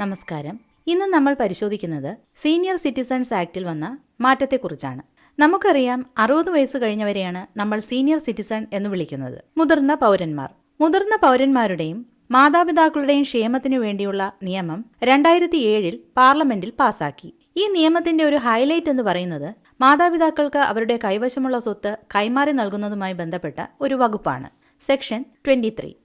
നമസ്കാരം. ഇന്ന് നമ്മൾ പരിശോധിക്കുന്നത് സീനിയർ സിറ്റിസൺസ് ആക്ടിൽ വന്ന മാറ്റത്തെക്കുറിച്ചാണ്. നമുക്കറിയാം അറുപത് വയസ്സ് കഴിഞ്ഞവരെയാണ് നമ്മൾ സീനിയർ സിറ്റിസൺ എന്ന് വിളിക്കുന്നത്. മുതിർന്ന പൗരന്മാർ. മുതിർന്ന പൗരന്മാരുടെയും മാതാപിതാക്കളുടെയും ക്ഷേമത്തിനു വേണ്ടിയുള്ള നിയമം രണ്ടായിരത്തി ഏഴിൽ പാർലമെന്റിൽ പാസാക്കി. ഈ നിയമത്തിന്റെ ഒരു ഹൈലൈറ്റ് എന്ന് പറയുന്നത് മാതാപിതാക്കൾക്ക് അവരുടെ കൈവശമുള്ള സ്വത്ത് കൈമാറി നൽകുന്നതുമായി ബന്ധപ്പെട്ട ഒരു വകുപ്പാണ്. സെക്ഷൻ ട്വന്റി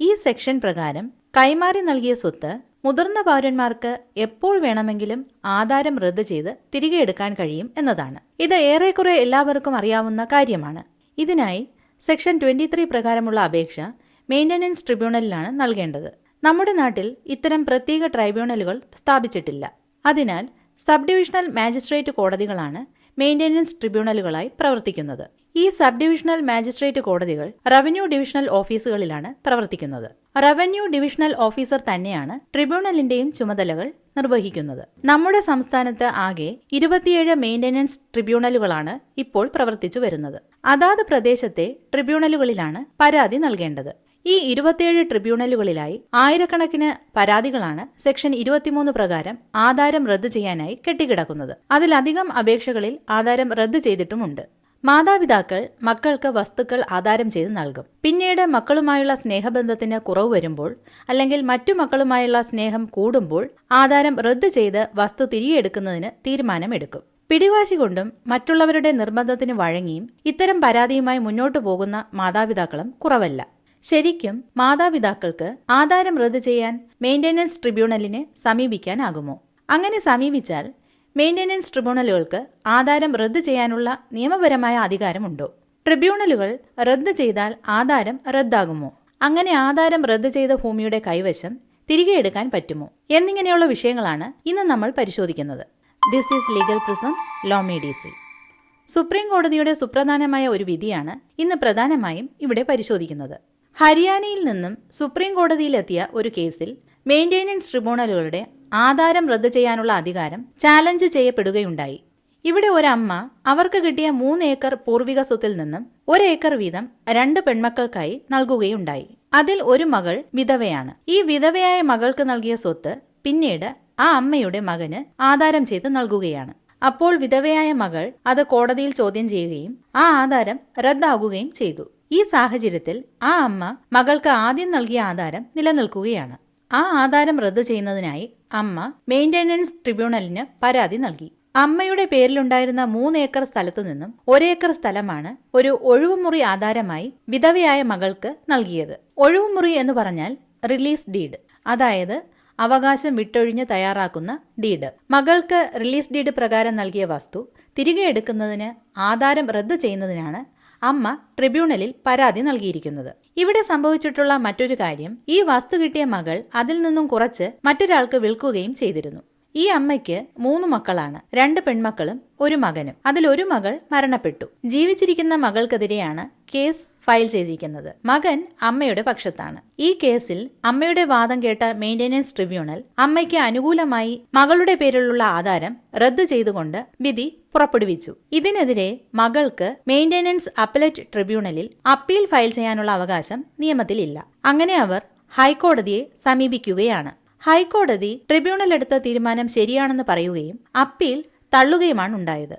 ഈ സെക്ഷൻ പ്രകാരം കൈമാറി നൽകിയ സ്വത്ത് മുതിർന്ന പൗരന്മാർക്ക് എപ്പോൾ വേണമെങ്കിലും ആധാരം റദ്ദ് ചെയ്ത് തിരികെ എടുക്കാൻ കഴിയും എന്നതാണ്. ഇത് ഏറെക്കുറെ എല്ലാവർക്കും അറിയാവുന്ന കാര്യമാണ്. ഇതിനായി സെക്ഷൻ ട്വന്റി ത്രീ പ്രകാരമുള്ള അപേക്ഷ മെയിന്റനൻസ് ട്രിബ്യൂണലിലാണ് നൽകേണ്ടത്. നമ്മുടെ നാട്ടിൽ ഇത്തരം പ്രത്യേക ട്രൈബ്യൂണലുകൾ സ്ഥാപിച്ചിട്ടില്ല. അതിനാൽ സബ് ഡിവിഷണൽ മാജിസ്ട്രേറ്റ് കോടതികളാണ് മെയിന്റനൻസ് ട്രിബ്യൂണലുകളായി പ്രവർത്തിക്കുന്നത്. ഈ സബ് ഡിവിഷണൽ മാജിസ്ട്രേറ്റ് കോടതികൾ റവന്യൂ ഡിവിഷണൽ ഓഫീസുകളിലാണ് പ്രവർത്തിക്കുന്നത്. റവന്യൂ ഡിവിഷണൽ ഓഫീസർ തന്നെയാണ് ട്രിബ്യൂണലിന്റെയും ചുമതലകൾ നിർവഹിക്കുന്നത്. നമ്മുടെ സംസ്ഥാനത്ത് ആകെ ഇരുപത്തിയേഴ് മെയിന്റനൻസ് ട്രിബ്യൂണലുകളാണ് ഇപ്പോൾ പ്രവർത്തിച്ചു വരുന്നത്. അതാത് പ്രദേശത്തെ ട്രിബ്യൂണലുകളിലാണ് പരാതി നൽകേണ്ടത്. ഈ ഇരുപത്തിയേഴ് ട്രിബ്യൂണലുകളിലായി ആയിരക്കണക്കിന് പരാതികളാണ് സെക്ഷൻ ഇരുപത്തിമൂന്ന് പ്രകാരം ആധാരം റദ്ദു ചെയ്യാനായി കെട്ടിക്കിടക്കുന്നത്. അതിലധികം അപേക്ഷകളിൽ ആധാരം റദ്ദു ചെയ്തിട്ടുമുണ്ട്. മാതാപിതാക്കൾ മക്കൾക്ക് വസ്തുക്കൾ ആധാരം ചെയ്ത് നൽകും. പിന്നീട് മക്കളുമായുള്ള സ്നേഹബന്ധത്തിന് കുറവ് വരുമ്പോൾ അല്ലെങ്കിൽ മറ്റു മക്കളുമായുള്ള സ്നേഹം കൂടുമ്പോൾ ആധാരം റദ്ദ് ചെയ്ത് വസ്തു തിരികെ എടുക്കുന്നതിന് തീരുമാനമെടുക്കും. പിടിവാശി കൊണ്ടും മറ്റുള്ളവരുടെ നിർബന്ധത്തിന് വഴങ്ങിയും ഇത്തരം പരാതിയുമായി മുന്നോട്ടു പോകുന്ന മാതാപിതാക്കളും കുറവല്ല. ശരിക്കും മാതാപിതാക്കൾക്ക് ആധാരം റദ്ദ് ചെയ്യാൻ മെയിന്റനൻസ് ട്രിബ്യൂണലിനെ സമീപിക്കാനാകുമോ? അങ്ങനെ സമീപിച്ചാൽ മെയിന്റനൻസ് ട്രിബ്യൂണലുകൾക്ക് ആധാരം റദ്ദു ചെയ്യാനുള്ള നിയമപരമായ അധികാരമുണ്ടോ? ട്രിബ്യൂണലുകൾ റദ്ദു ചെയ്താൽ ആധാരം റദ്ദാകുമോ? അങ്ങനെ ആധാരം റദ്ദു ചെയ്ത ഭൂമിയുടെ കൈവശം തിരികെ എടുക്കാൻ പറ്റുമോ? എന്നിങ്ങനെയുള്ള വിഷയങ്ങളാണ് ഇന്ന് നമ്മൾ പരിശോധിക്കുന്നത്. This is legal prism law മീഡിയസി supreme കോടതിയുടെ സുപ്രധാനമായ ഒരു വിധിയാണ് ഇന്ന് പ്രധാനമായും ഇവിടെ പരിശോധിക്കുന്നത്. ഹരിയാനയിൽ നിന്നും സുപ്രീം കോടതിയിലെത്തിയ ഒരു കേസിൽ മെയിന്റെനൻസ് ട്രിബ്യൂണലുകളുടെ ആധാരം റദ്ദു ചെയ്യാനുള്ള അധികാരം ചാലഞ്ച് ചെയ്യപ്പെടുകയുണ്ടായി. ഇവിടെ ഒരമ്മ അവർക്ക് കിട്ടിയ മൂന്ന് ഏക്കർ പൂർവിക സ്വത്തിൽ നിന്നും ഒരു ഏക്കർ വീതം രണ്ട് പെൺമക്കൾക്കായി നൽകുകയുണ്ടായി. അതിൽ ഒരു മകൾ വിധവയാണ്. ഈ വിധവയായ മകൾക്ക് നൽകിയ സ്വത്ത് പിന്നീട് ആ അമ്മയുടെ മകന് ആധാരം ചെയ്ത് നൽകുകയാണ്. അപ്പോൾ വിധവയായ മകൾ അത് കോടതിയിൽ ചോദ്യം ചെയ്യുകയും ആ ആധാരം റദ്ദാകുകയും ചെയ്തു. ഈ സാഹചര്യത്തിൽ ആ അമ്മ മകൾക്ക് ആദ്യം നൽകിയ ആധാരം നിലനിൽക്കുകയാണ്. ആ ആധാരം റദ്ദു ചെയ്യുന്നതിനായി അമ്മ മെയിന്റനൻസ് ട്രിബ്യൂണലിന് പരാതി നൽകി. അമ്മയുടെ പേരിലുണ്ടായിരുന്ന മൂന്ന് ഏക്കർ സ്ഥലത്തു നിന്നും ഒരേക്കർ സ്ഥലമാണ് ഒരു ഒഴിവുമുറി ആധാരമായി വിധവയായ മകൾക്ക് നൽകിയത്. ഒഴിവുമുറി എന്ന് പറഞ്ഞാൽ റിലീസ് ഡീഡ്. അതായത് അവകാശം വിട്ടൊഴിഞ്ഞ് തയ്യാറാക്കുന്ന ഡീഡ്. മകൾക്ക് റിലീസ് ഡീഡ് പ്രകാരം നൽകിയ വസ്തു തിരികെ എടുക്കുന്നതിന് ആധാരം റദ്ദു ചെയ്യുന്നതിനാണ് അമ്മ ട്രിബ്യൂണലിൽ പരാതി നൽകിയിരിക്കുന്നത്. ഇവിടെ സംഭവിച്ചിട്ടുള്ള മറ്റൊരു കാര്യം ഈ വസ്തു കിട്ടിയ മകൾ അതിൽ നിന്നും കുറച്ച് മറ്റൊരാൾക്ക് വിൽക്കുകയും ചെയ്തിരുന്നു. ഈ അമ്മയ്ക്ക് മൂന്ന് മക്കളാണ്. രണ്ട് പെൺമക്കളും ഒരു മകനും. അതിൽ ഒരു മകൾ മരണപ്പെട്ടു. ജീവിച്ചിരിക്കുന്ന മകൾക്കെതിരെയാണ് കേസ് ഫയൽ ചെയ്തിരിക്കുന്നത്. മകൻ അമ്മയുടെ പക്ഷത്താണ്. ഈ കേസിൽ അമ്മയുടെ വാദം കേട്ട മെയിന്റനൻസ് ട്രിബ്യൂണൽ അമ്മയ്ക്ക് അനുകൂലമായി മകളുടെ പേരിലുള്ള ആധാരം റദ്ദു ചെയ്തുകൊണ്ട് വിധി പുറപ്പെടുവിച്ചു. ഇതിനെതിരെ മകൾക്ക് മെയിന്റനൻസ് അപ്പലറ്റ് ട്രിബ്യൂണലിൽ അപ്പീൽ ഫയൽ ചെയ്യാനുള്ള അവകാശം നിയമത്തിലില്ല. അങ്ങനെ അവർ ഹൈക്കോടതിയെ സമീപിക്കുകയാണ്. ഹൈക്കോടതി ട്രിബ്യൂണൽ എടുത്ത തീരുമാനം ശരിയാണെന്ന് പറയുകയും അപ്പീൽ തള്ളുകയുമാണ് ഉണ്ടായത്.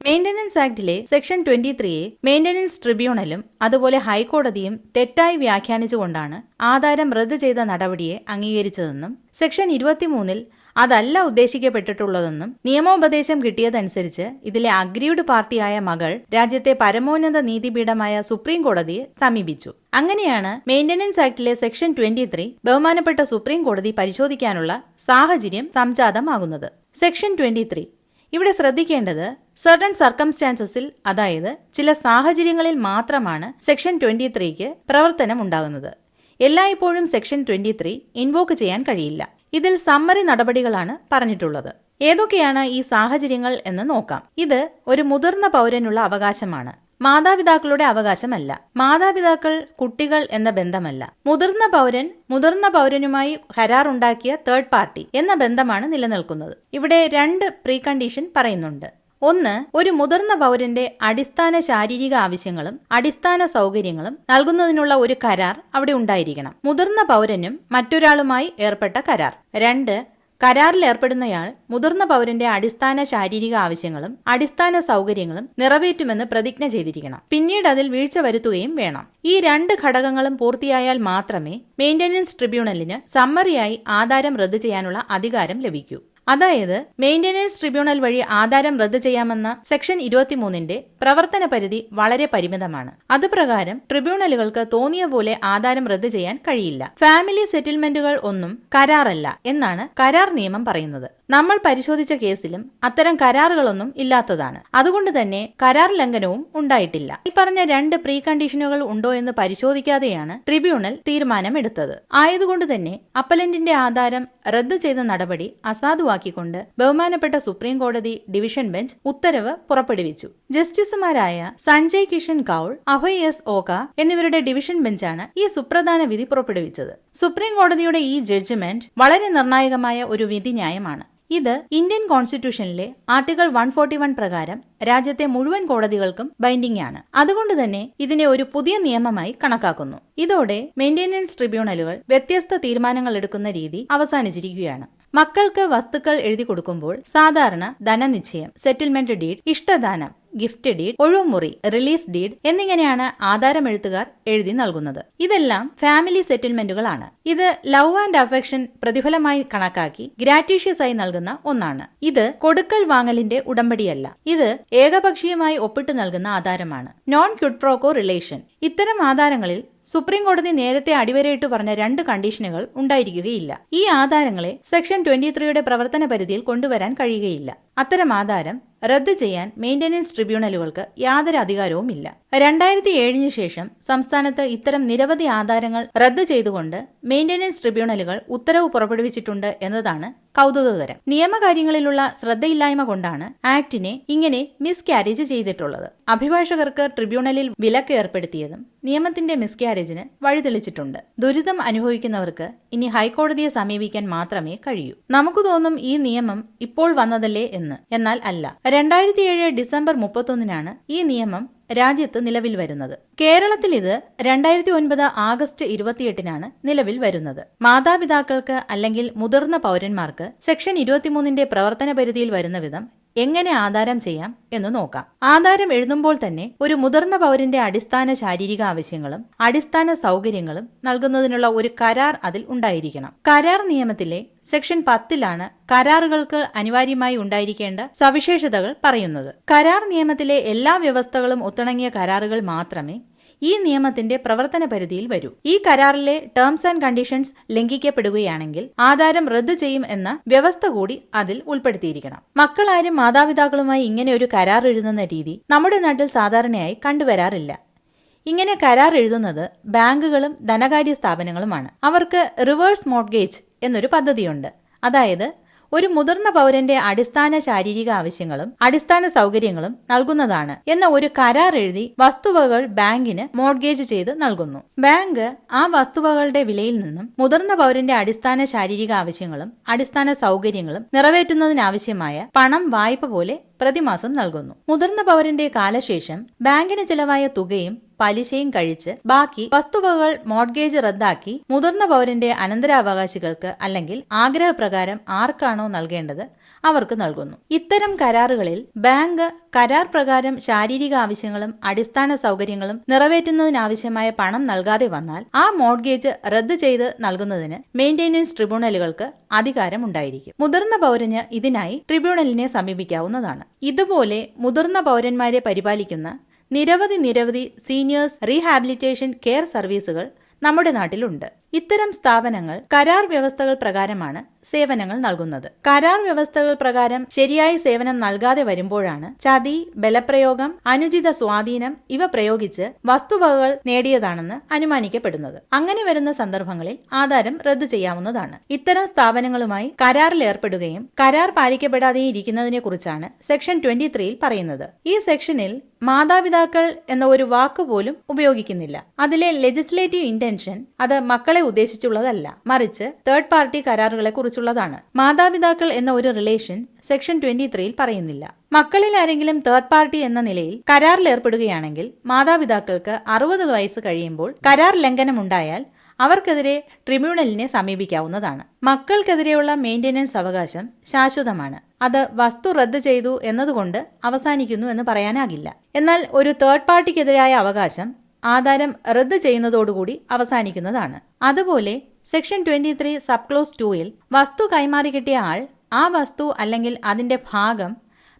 മെയിന്റനൻസ് ആക്ടിലെ സെക്ഷൻ ട്വന്റി ത്രീയെ മെയിന്റനൻസ് ട്രിബ്യൂണലും അതുപോലെ ഹൈക്കോടതിയും തെറ്റായി വ്യാഖ്യാനിച്ചുകൊണ്ടാണ് ആധാരം റദ്ദു ചെയ്ത നടപടിയെ അംഗീകരിച്ചതെന്നും സെക്ഷൻ ഇരുപത്തിമൂന്നിൽ അതല്ല ഉദ്ദേശിക്കപ്പെട്ടിട്ടുള്ളതെന്നും നിയമോപദേശം കിട്ടിയതനുസരിച്ച് ഇതിലെ അഗ്രീവ്ഡ് പാർട്ടിയായ മകൾ രാജ്യത്തെ പരമോന്നത നീതിപീഠമായ സുപ്രീം കോടതിയെ സമീപിച്ചു. അങ്ങനെയാണ് മെയിന്റനൻസ് ആക്ടിലെ സെക്ഷൻ ട്വന്റി ത്രീ ബഹുമാനപ്പെട്ട സുപ്രീം കോടതി പരിശോധിക്കാനുള്ള സാഹചര്യം സംജാതമാകുന്നത്. സെക്ഷൻ ട്വന്റി ത്രീ ഇവിടെ ശ്രദ്ധിക്കേണ്ടത് സർട്ടൺ സർക്കംസ്റ്റാൻസസിൽ അതായത് ചില സാഹചര്യങ്ങളിൽ മാത്രമാണ് സെക്ഷൻ ട്വന്റി ത്രീക്ക് പ്രവർത്തനം ഉണ്ടാകുന്നത് എല്ലായ്പ്പോഴും സെക്ഷൻ ട്വന്റി ത്രീ ഇൻവോക്ക് ചെയ്യാൻ കഴിയില്ല. ഇതിൽ സമ്മറി നടപടികളാണ് പറഞ്ഞിട്ടുള്ളത്. ഏതൊക്കെയാണ് ഈ സാഹചര്യങ്ങൾ എന്ന് നോക്കാം. ഇത് ഒരു മുതിർന്ന പൗരനുള്ള അവകാശമാണ്. മാതാപിതാക്കളുടെ അവകാശമല്ല. മാതാപിതാക്കൾ കുട്ടികൾ എന്ന ബന്ധമല്ല. മുതിർന്ന പൗരൻ മുതിർന്ന പൗരനുമായി കരാറുണ്ടാക്കിയ തേർഡ് പാർട്ടി എന്ന ബന്ധമാണ് നിലനിൽക്കുന്നത്. ഇവിടെ രണ്ട് പ്രീ കണ്ടീഷൻ പറയുന്നുണ്ട്. ഒന്ന് ഒരു മുതിർന്ന പൗരന്റെ അടിസ്ഥാന ശാരീരിക ആവശ്യങ്ങളും അടിസ്ഥാന സൗകര്യങ്ങളും നൽകുന്നതിനുള്ള ഒരു കരാർ അവിടെ ഉണ്ടായിരിക്കണം. മുതിർന്ന പൗരനും മറ്റൊരാളുമായി ഏർപ്പെട്ട കരാർ. രണ്ട് കരാറിൽ ഏർപ്പെടുന്നയാൾ മുതിർന്ന പൗരന്റെ അടിസ്ഥാന ശാരീരിക ആവശ്യങ്ങളും അടിസ്ഥാന സൗകര്യങ്ങളും നിറവേറ്റുമെന്ന് പ്രതിജ്ഞ ചെയ്തിരിക്കണം. പിന്നീട് അതിൽ വീഴ്ച വരുത്തുകയും വേണം. ഈ രണ്ട് ഘടകങ്ങളും പൂർത്തിയായാൽ മാത്രമേ മെയിന്റനൻസ് ട്രിബ്യൂണലിന് സമ്മറിയായി ആധാരം റദ്ദു ചെയ്യാനുള്ള അധികാരം ലഭിക്കൂ. അതായത് മെയിന്റനൻസ് ട്രിബ്യൂണൽ വഴി ആധാരം റദ്ദു ചെയ്യാമെന്ന സെക്ഷൻ ഇരുപത്തിമൂന്നിന്റെ പ്രവർത്തന പരിധി വളരെ പരിമിതമാണ്. അതുപ്രകാരം ട്രിബ്യൂണലുകൾക്ക് തോന്നിയ പോലെ ആധാരം റദ്ദു ചെയ്യാൻ കഴിയില്ല. ഫാമിലി സെറ്റിൽമെന്റുകൾ ഒന്നും കരാറല്ല എന്നാണ് കരാർ നിയമം പറയുന്നത്. നമ്മൾ പരിശോധിച്ച കേസിലും അത്തരം കരാറുകളൊന്നും ഇല്ലാത്തതാണ്. അതുകൊണ്ട് തന്നെ കരാർ ലംഘനവും ഉണ്ടായിട്ടില്ല. ഈ പറഞ്ഞ രണ്ട് പ്രീ കണ്ടീഷനുകൾ ഉണ്ടോ എന്ന് പരിശോധിക്കാതെയാണ് ട്രിബ്യൂണൽ തീരുമാനമെടുത്തത്. ആയതുകൊണ്ട് തന്നെ അപ്പലന്റിന്റെ ആധാരം റദ്ദു ചെയ്ത നടപടി അസാധുവാക്കിക്കൊണ്ട് ബഹുമാനപ്പെട്ട സുപ്രീം കോടതി ഡിവിഷൻ ബെഞ്ച് ഉത്തരവ് പുറപ്പെടുവിച്ചു. ജസ്റ്റിസുമാരായ സഞ്ജയ് കിഷൻ കൌൾ അഭയ് എസ് ഓക എന്നിവരുടെ ഡിവിഷൻ ബെഞ്ചാണ് ഈ സുപ്രധാന വിധി പുറപ്പെടുവിച്ചത്. സുപ്രീം കോടതിയുടെ ഈ ജഡ്ജ്മെന്റ് വളരെ നിർണായകമായ ഒരു വിധിന്യായമാണ്. ഇത് ഇന്ത്യൻ കോൺസ്റ്റിറ്റ്യൂഷനിലെ ആർട്ടിക്കിൾ വൺ ഫോർട്ടി വൺ പ്രകാരം രാജ്യത്തെ മുഴുവൻ കോടതികൾക്കും ബൈൻഡിംഗ് ആണ് അതുകൊണ്ട് തന്നെ ഇതിനെ ഒരു പുതിയ നിയമമായി കണക്കാക്കുന്നു. ഇതോടെ മെയിന്റനൻസ് ട്രിബ്യൂണലുകൾ വ്യത്യസ്ത തീരുമാനങ്ങൾ എടുക്കുന്ന രീതി അവസാനിച്ചിരിക്കുകയാണ്. മക്കൾക്ക് വസ്തുക്കൾ എഴുതി കൊടുക്കുമ്പോൾ സാധാരണ ധനനിശ്ചയം സെറ്റിൽമെന്റ് ഡീഡ് ഇഷ്ടദാനം ഗിഫ്റ്റ് ഡീഡ് ഒഴിവുമുറി റിലീസ് ഡീഡ് എന്നിങ്ങനെയാണ് ആധാരമെഴുത്തുകാർ എഴുതി നൽകുന്നത്. ഇതെല്ലാം ഫാമിലി സെറ്റിൽമെന്റുകളാണ്. ഇത് ലവ് ആൻഡ് അഫെക്ഷൻ പ്രതിഫലമായി കണക്കാക്കി ഗ്രാറ്റീഷ്യസ് ആയി നൽകുന്ന ഒന്നാണ്. ഇത് കൊടുക്കൽ വാങ്ങലിന്റെ ഉടമ്പടിയല്ല. ഇത് ഏകപക്ഷീയമായി ഒപ്പിട്ട് നൽകുന്ന ആധാരമാണ്. Non quid pro quo relation. ഇത്തരം ആധാരങ്ങളിൽ സുപ്രീം കോടതി നേരത്തെ അടിവരയിട്ട് പറഞ്ഞ രണ്ട് കണ്ടീഷനുകൾ ഉണ്ടായിരിക്കുകയില്ല. ഈ ആധാരങ്ങളെ സെക്ഷൻ ട്വന്റി ത്രീയുടെ പ്രവർത്തന പരിധിയിൽ കൊണ്ടുവരാൻ കഴിയുകയില്ല. അത്തരം ആധാരം റദ്ദ് ചെയ്യാൻ മെയിന്റനൻസ് ട്രിബ്യൂണലുകൾക്ക് യാതൊരു അധികാരവും ഇല്ല രണ്ടായിരത്തി ഏഴിന് ശേഷം സംസ്ഥാനത്ത് ഇത്തരം നിരവധി ആധാരങ്ങൾ റദ്ദ് ചെയ്തുകൊണ്ട് മെയിന്റനൻസ് ട്രിബ്യൂണലുകൾ ഉത്തരവ് പുറപ്പെടുവിച്ചിട്ടുണ്ട് എന്നതാണ് കൗതുകകരം നിയമകാര്യങ്ങളിലുള്ള ശ്രദ്ധയില്ലായ്മ കൊണ്ടാണ് ആക്ടിനെ ഇങ്ങനെ മിസ്കാരേജ് ചെയ്തിട്ടുള്ളത്. അഭിഭാഷകർക്ക് ട്രിബ്യൂണലിൽ വിലക്ക് ഏർപ്പെടുത്തിയതും നിയമത്തിന്റെ മിസ്കാരേജിന് വഴിതെളിച്ചിട്ടുണ്ട്. ദുരിതം അനുഭവിക്കുന്നവർക്ക് ഇനി ഹൈക്കോടതിയെ സമീപിക്കാൻ മാത്രമേ കഴിയൂ. നമുക്ക് തോന്നും ഈ നിയമം ഇപ്പോൾ വന്നതല്ലേ എന്ന്. എന്നാൽ അല്ല. രണ്ടായിരത്തി ഏഴ് ഡിസംബർ മുപ്പത്തൊന്നിനാണ് ഈ നിയമം രാജ്യത്ത് നിലവിൽ വരുന്നത്. കേരളത്തിൽ ഇത് രണ്ടായിരത്തി ഒൻപത് ആഗസ്റ്റ് ഇരുപത്തിയെട്ടിനാണ് നിലവിൽ വരുന്നത്. മാതാപിതാക്കൾക്ക് അല്ലെങ്കിൽ മുതിർന്ന പൗരന്മാർക്ക് സെക്ഷൻ ഇരുപത്തിമൂന്നിന്റെ പ്രവർത്തന പരിധിയിൽ വരുന്ന വിധം എങ്ങനെ ആധാരം ചെയ്യാം എന്ന് നോക്കാം. ആധാരം എഴുതുമ്പോൾ തന്നെ ഒരു മുതിർന്ന പൗരന്റെ അടിസ്ഥാന ശാരീരിക ആവശ്യങ്ങളും അടിസ്ഥാന സൗകര്യങ്ങളും നൽകുന്നതിനുള്ള ഒരു കരാർ അതിൽ ഉണ്ടായിരിക്കണം. കരാർ നിയമത്തിലെ സെക്ഷൻ പത്തിലാണ് കരാറുകൾക്ക് അനിവാര്യമായി ഉണ്ടായിരിക്കേണ്ട സവിശേഷതകൾ പറയുന്നത്. കരാർ നിയമത്തിലെ എല്ലാ വ്യവസ്ഥകളും ഒത്തിണങ്ങിയ കരാറുകൾ മാത്രമേ ഈ നിയമത്തിന്റെ പ്രവർത്തന പരിധിയിൽ വരൂ. ഈ കരാറിലെ ടേംസ് ആൻഡ് കണ്ടീഷൻസ് ലംഘിക്കപ്പെടുകയാണെങ്കിൽ ആധാരം റദ്ദു ചെയ്യും എന്ന വ്യവസ്ഥ കൂടി അതിൽ ഉൾപ്പെടുത്തിയിരിക്കണം. മക്കളാരും മാതാപിതാക്കളുമായി ഇങ്ങനെ ഒരു കരാർ എഴുതുന്ന രീതി നമ്മുടെ നാട്ടിൽ സാധാരണയായി കണ്ടുവരാറില്ല. ഇങ്ങനെ കരാർ എഴുതുന്നത് ബാങ്കുകളും ധനകാര്യ സ്ഥാപനങ്ങളുമാണ്. അവർക്ക് റിവേഴ്സ് മോർഗേജ് എന്നൊരു പദ്ധതിയുണ്ട്. അതായത് ഒരു മുതിർന്ന പൗരന്റെ അടിസ്ഥാന ശാരീരിക ആവശ്യങ്ങളും അടിസ്ഥാന സൗകര്യങ്ങളും നൽകുന്നതാണ് എന്ന ഒരു കരാർ എഴുതി വസ്തുവകൾ ബാങ്കിന് മോഡ്ഗേജ് ചെയ്ത് നൽകുന്നു. ബാങ്ക് ആ വസ്തുവകളുടെ വിലയിൽ നിന്നും മുതിർന്ന പൗരന്റെ അടിസ്ഥാന ശാരീരിക ആവശ്യങ്ങളും അടിസ്ഥാന സൗകര്യങ്ങളും നിറവേറ്റുന്നതിനാവശ്യമായ പണം വായ്പ പോലെ പ്രതിമാസം നൽകുന്നു. മുതിർന്ന പൗരന്റെ കാലശേഷം ബാങ്കിന് ചിലവായ തുകയും പലിശയും കഴിച്ച് ബാക്കി വസ്തുവകൾ മോഡ്ഗേജ് റദ്ദാക്കി മുതിർന്ന പൗരന്റെ അനന്തരാവകാശികൾക്ക് അല്ലെങ്കിൽ ആഗ്രഹപ്രകാരം ആർക്കാണോ നൽകേണ്ടത് അവർക്ക് നൽകുന്നു. ഇത്തരം കരാറുകളിൽ ബാങ്ക് കരാർ പ്രകാരം ശാരീരിക ആവശ്യങ്ങളും അടിസ്ഥാന സൗകര്യങ്ങളും നിറവേറ്റുന്നതിനാവശ്യമായ പണം നൽകാതെ വന്നാൽ ആ മോഡ്ഗേജ് റദ്ദ് ചെയ്ത് നൽകുന്നതിന് മെയിന്റനൻസ് ട്രിബ്യൂണലുകൾക്ക് അധികാരം ഉണ്ടായിരിക്കും മുതിർന്ന പൗരന് ഇതിനായി ട്രിബ്യൂണലിനെ സമീപിക്കാവുന്നതാണ്. ഇതുപോലെ മുതിർന്ന പൗരന്മാരെ പരിപാലിക്കുന്ന നിരവധി നിരവധി സീനിയേഴ്സ് റീഹാബിലിറ്റേഷൻ കെയർ സർവീസുകൾ നമ്മുടെ നാട്ടിലുണ്ട്. ഇത്തരം സ്ഥാപനങ്ങൾ കരാർ വ്യവസ്ഥകൾ പ്രകാരമാണ് സേവനങ്ങൾ നൽകുന്നത്. കരാർ വ്യവസ്ഥകൾ പ്രകാരം ശരിയായ സേവനം നൽകാതെ വരുമ്പോഴാണ് ചതി ബലപ്രയോഗം അനുചിത സ്വാധീനം ഇവ പ്രയോഗിച്ച് വസ്തുവകകൾ നേടിയതാണെന്ന് അനുമാനിക്കപ്പെടുന്നത്. അങ്ങനെ വരുന്ന സന്ദർഭങ്ങളിൽ ആധാരം റദ്ദു ചെയ്യാവുന്നതാണ്. ഇത്തരം സ്ഥാപനങ്ങളുമായി കരാറിൽ ഏർപ്പെടുകയും കരാർ പാലിക്കപ്പെടാതെ ഇരിക്കുന്നതിനെ കുറിച്ചാണ് സെക്ഷൻ ട്വന്റി ത്രീയിൽ പറയുന്നത്. ഈ സെക്ഷനിൽ മാതാപിതാക്കൾ എന്ന ഒരു വാക്ക് പോലും ഉപയോഗിക്കുന്നില്ല. അതിലെ ലെജിസ്ലേറ്റീവ് ഇന്റൻഷൻ അത് മക്കളെ ഉദ്ദേശിച്ചുള്ളതല്ല. മറിച്ച് തേർഡ് പാർട്ടി കരാറുകളെ കുറിച്ചുള്ളതാണ് മാതാപിതാക്കൾ എന്ന ഒരു റിലേഷൻ സെക്ഷൻ ട്വന്റി ത്രീയിൽ പറയുന്നില്ല. മക്കളിൽ ആരെങ്കിലും തേർഡ് പാർട്ടി എന്ന നിലയിൽ കരാറിൽ ഏർപ്പെടുകയാണെങ്കിൽ മാതാപിതാക്കൾക്ക് അറുപത് വയസ്സ് കഴിയുമ്പോൾ കരാർ ലംഘനമുണ്ടായാൽ അവർക്കെതിരെ ട്രിബ്യൂണലിനെ സമീപിക്കാവുന്നതാണ്. മക്കൾക്കെതിരെയുള്ള മെയിന്റനൻസ് അവകാശം ശാശ്വതമാണ്. അത് വസ്തു റദ്ദ് ചെയ്തു എന്നതുകൊണ്ട് അവസാനിക്കുന്നു എന്ന് പറയാനാകില്ല. എന്നാൽ ഒരു തേർഡ് പാർട്ടിക്കെതിരായ അവകാശം ആധാരം റദ്ദ് ചെയ്യുന്നതോടുകൂടി അവസാനിക്കുന്നതാണ്. അതുപോലെ section twenty three sub clause ടൂയിൽ വസ്തു കൈമാറി കിട്ടിയ ആൾ ആ വസ്തു അല്ലെങ്കിൽ അതിന്റെ ഭാഗം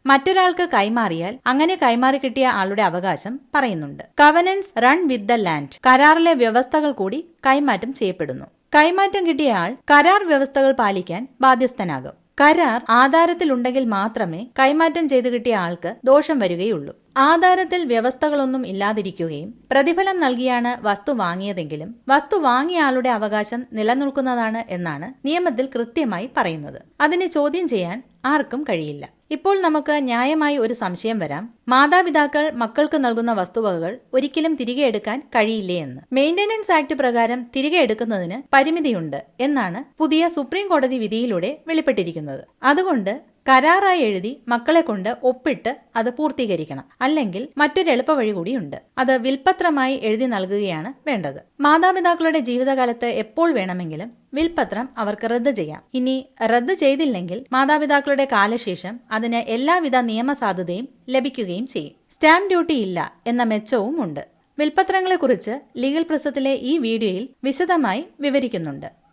മറ്റൊരാൾക്ക് കൈമാറിയാൽ അങ്ങനെ കൈമാറി കിട്ടിയ ആളുടെ അവകാശം പറയുന്നുണ്ട്. Covenants run with the land കരാറിലെ വ്യവസ്ഥകൾ കൂടി കൈമാറ്റം ചെയ്യപ്പെടുന്നു. കൈമാറ്റം കിട്ടിയ ആൾ കരാർ വ്യവസ്ഥകൾ പാലിക്കാൻ ബാധ്യസ്ഥനാകും. കരാർ ആധാരത്തിലുണ്ടെങ്കിൽ മാത്രമേ കൈമാറ്റം ചെയ്തു കിട്ടിയ ആൾക്ക് ദോഷം വരികയുള്ളൂ. ആധാരത്തിൽ വ്യവസ്ഥകളൊന്നും ഇല്ലാതിരിക്കുകയും പ്രതിഫലം നൽകിയാണ് വസ്തു വാങ്ങിയതെങ്കിലും വസ്തു വാങ്ങിയ ആളുടെ അവകാശം നിലനിൽക്കുന്നതാണ് എന്നാണ് നിയമത്തിൽ കൃത്യമായി പറയുന്നത്. അതിനെ ചോദ്യം ചെയ്യാൻ ആർക്കും കഴിയില്ല. ഇപ്പോൾ നമുക്ക് ന്യായമായി ഒരു സംശയം വരാം. മാതാപിതാക്കൾ മക്കൾക്ക് നൽകുന്ന വസ്തുവകകൾ ഒരിക്കലും തിരികെ എടുക്കാൻ കഴിയില്ലേ എന്ന്. മെയിന്റനൻസ് ആക്ട് പ്രകാരം തിരികെ എടുക്കുന്നതിന് പരിമിതിയുണ്ട് എന്നാണ് പുതിയ സുപ്രീം കോടതി വിധിയിലൂടെ വെളിപ്പെട്ടിരിക്കുന്നത്. അതുകൊണ്ട് കരാറായി എഴുതി മക്കളെ കൊണ്ട് ഒപ്പിട്ട് അത് പൂർത്തീകരിക്കണം. അല്ലെങ്കിൽ മറ്റൊരു എളുപ്പവഴി കൂടിയുണ്ട് അത് വിൽപത്രമായി എഴുതി നൽകുകയാണ് വേണ്ടത്. മാതാപിതാക്കളുടെ ജീവിതകാലത്ത് എപ്പോൾ വേണമെങ്കിലും വിൽപത്രം അവർക്ക് റദ്ദ് ചെയ്യാം. ഇനി റദ്ദ് ചെയ്തില്ലെങ്കിൽ മാതാപിതാക്കളുടെ കാലശേഷം അതിന് എല്ലാവിധ നിയമസാധുതയും ലഭിക്കുകയും ചെയ്യും. സ്റ്റാമ്പ് ഡ്യൂട്ടി ഇല്ല എന്ന മെച്ചവും ഉണ്ട്. വിൽപത്രങ്ങളെക്കുറിച്ച് ലീഗൽ പ്രസത്തിലെ ഈ വീഡിയോയിൽ വിശദമായി വിവരിക്കുന്നുണ്ട്.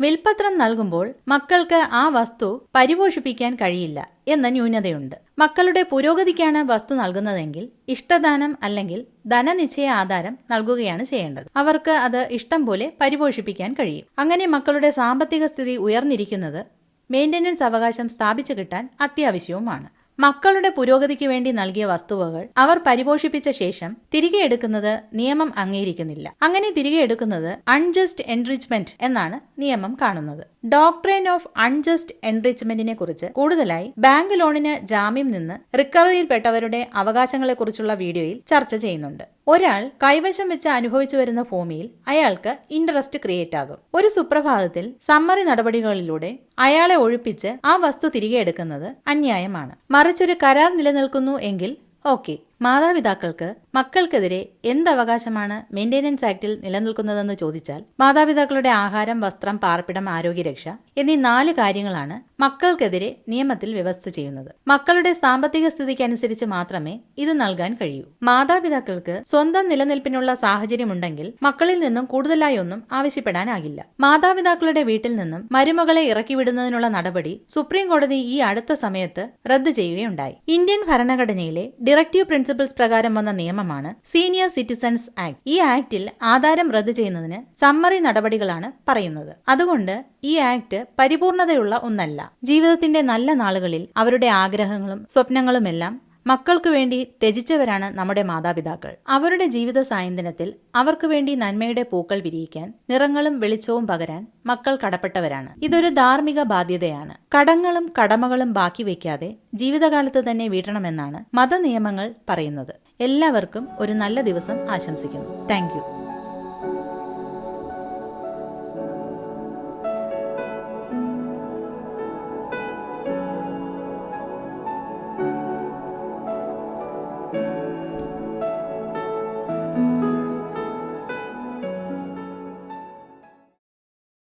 വിൽപത്രം നൽകുമ്പോൾ മക്കൾക്ക് ആ വസ്തു പരിപോഷിപ്പിക്കാൻ കഴിയില്ല എന്ന ന്യൂനതയുണ്ട്. മക്കളുടെ പുരോഗതിക്കാണ് വസ്തു നൽകുന്നതെങ്കിൽ ഇഷ്ടദാനം അല്ലെങ്കിൽ ധനനിശ്ചയ ആധാരം നൽകുകയാണ് ചെയ്യേണ്ടത്. അവർക്ക് അത് ഇഷ്ടം പോലെ പരിപോഷിപ്പിക്കാൻ കഴിയും. അങ്ങനെ മക്കളുടെ സാമ്പത്തിക സ്ഥിതി ഉയർന്നിരിക്കുന്നത് മെയിന്റനൻസ് അവകാശം സ്ഥാപിച്ചു കിട്ടാൻ അത്യാവശ്യവുമാണ്. മക്കളുടെ പുരോഗതിക്ക് വേണ്ടി നൽകിയ വസ്തുവകൾ അവർ പരിപോഷിപ്പിച്ച ശേഷം തിരികെ എടുക്കുന്നത് നിയമം അംഗീകരിക്കുന്നില്ല. അങ്ങനെ തിരികെ എടുക്കുന്നത് അൺജസ്റ്റ് എൻറിച്ച്മെന്റ് എന്നാണ് നിയമം കാണുന്നത്. ഡോക്ട്രൈൻ ഓഫ് അൺജസ്റ്റ് എൻറിച്ച്മെന്റിനെ കുറിച്ച് കൂടുതലായി ബാങ്ക് ലോണിന് ജാമ്യം നിന്ന് റിക്കവറിയിൽപ്പെട്ടവരുടെ അവകാശങ്ങളെക്കുറിച്ചുള്ള വീഡിയോയിൽ ചർച്ച ചെയ്യുന്നുണ്ട്. ഒരാൾ കൈവശം വെച്ച് അനുഭവിച്ചു വരുന്ന ഭൂമിയിൽ അയാൾക്ക് ഇൻട്രസ്റ്റ് ക്രിയേറ്റ് ആകും. ഒരു സുപ്രഭാതത്തിൽ സമ്മറി നടപടികളിലൂടെ അയാളെ ഒഴിപ്പിച്ച് ആ വസ്തു തിരികെ എടുക്കുന്നത് അന്യായമാണ്. മറിച്ചൊരു കരാർ നിലനിൽക്കുന്നു എങ്കിൽ ഓക്കെ മാതാപിതാക്കൾക്ക് മക്കൾക്കെതിരെ എന്തവകാശമാണ് മെയിന്റനൻസ് ആക്ടിൽ നിലനിൽക്കുന്നതെന്ന് ചോദിച്ചാൽ മാതാപിതാക്കളുടെ ആഹാരം വസ്ത്രം പാർപ്പിടം ആരോഗ്യരക്ഷ എന്നീ നാല് കാര്യങ്ങളാണ് മക്കൾക്കെതിരെ നിയമത്തിൽ വ്യവസ്ഥ ചെയ്യുന്നത്. മക്കളുടെ സാമ്പത്തിക സ്ഥിതിക്കനുസരിച്ച് മാത്രമേ ഇത് നൽകാൻ കഴിയൂ. മാതാപിതാക്കൾക്ക് സ്വന്തം നിലനിൽപ്പിനുള്ള സാഹചര്യമുണ്ടെങ്കിൽ മക്കളിൽ നിന്നും കൂടുതലായി ഒന്നും ആവശ്യപ്പെടാനാകില്ല. മാതാപിതാക്കളുടെ വീട്ടിൽ നിന്നും മരുമകളെ ഇറക്കിവിടുന്നതിനുള്ള നടപടി സുപ്രീം കോടതി ഈ അടുത്ത സമയത്ത് റദ്ദു ചെയ്യുകയുണ്ടായി. ഇന്ത്യൻ ഭരണഘടനയിലെ ഡയറക്റ്റീവ് പ്രിൻസിപ്പിൾസ് പ്രകാരം വന്ന നിയമമാണ് സീനിയർ സിറ്റിസൺസ് ആക്ട്. ഈ ആക്ടിൽ ആധാരം റദ്ദ് ചെയ്യുന്നതിന് സമ്മറി നടപടികളാണ് പറയുന്നത്. അതുകൊണ്ട് ഈ ആക്ട് പരിപൂർണതയുള്ള ഒന്നല്ല. ജീവിതത്തിന്റെ നല്ല നാളുകളിൽ അവരുടെ ആഗ്രഹങ്ങളും സ്വപ്നങ്ങളുമെല്ലാം മക്കൾക്ക് വേണ്ടി ത്യജിച്ചവരാണ് നമ്മുടെ മാതാപിതാക്കൾ. അവരുടെ ജീവിത സായന്തനത്തിൽ അവർക്ക് വേണ്ടി നന്മയുടെ പൂക്കൾ വിരിയിക്കാൻ നിറങ്ങളും വെളിച്ചവും പകരാൻ മക്കൾ കടപ്പെട്ടവരാണ്. ഇതൊരു ധാർമ്മിക ബാധ്യതയാണ്. കടങ്ങളും കടമകളും ബാക്കി വയ്ക്കാതെ ജീവിതകാലത്ത് തന്നെ വീട്ടണമെന്നാണ് മതനിയമങ്ങൾ പറയുന്നത്. എല്ലാവർക്കും ഒരു നല്ല ദിവസം ആശംസിക്കുന്നു. താങ്ക്